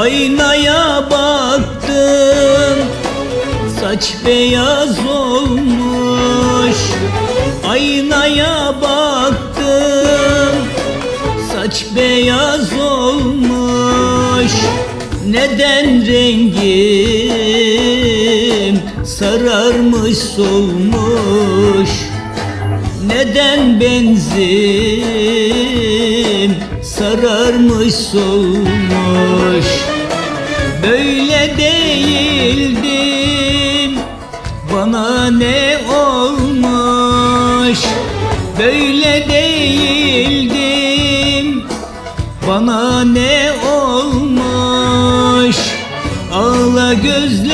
Aynaya baktım Saç beyaz olmuş. Aynaya baktım Saç beyaz olmuş. Neden rengim sararmış solmuş? Neden benzin sararmış solmuş değildim bana ne olmuş? Böyle değildim. Bana ne olmuş? Ağla gözlerim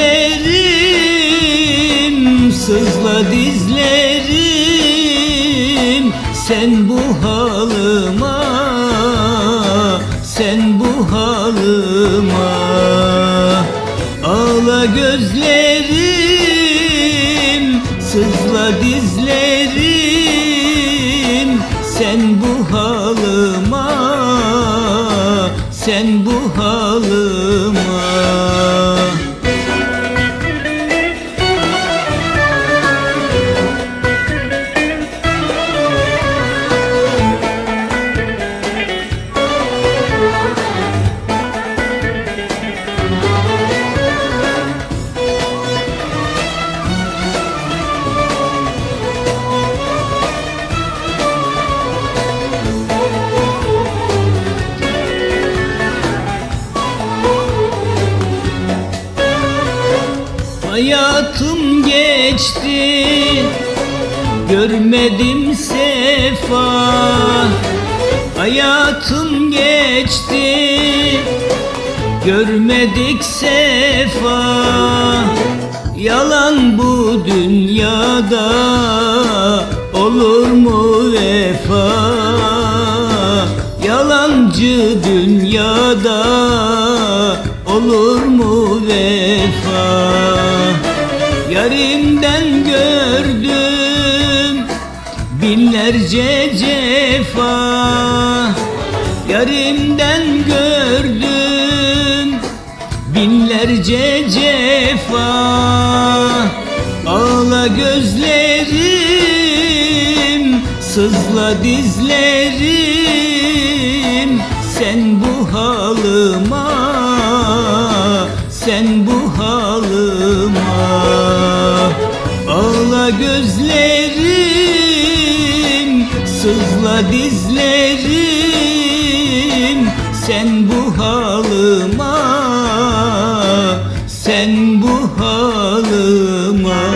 Sızla dizlerim. Sen bu halıma Sen bu halıma gözlerim Sızla dizlerim. Sen bu halıma Sen Hayatım geçti Görmedim sefa. Hayatım geçti Görmedik sefa. Yalan bu dünyada Olur mu vefa? Yalancı dünyada Olur mu vefa Yarimden gördüm binlerce cefa. Yarimden gördüm binlerce cefa. Ağla gözlerim, sızla dizlerim. Sen bu halıma, sen bu halıma Gözlerim, sızla dizlerim. Sen bu halıma, sen bu halıma.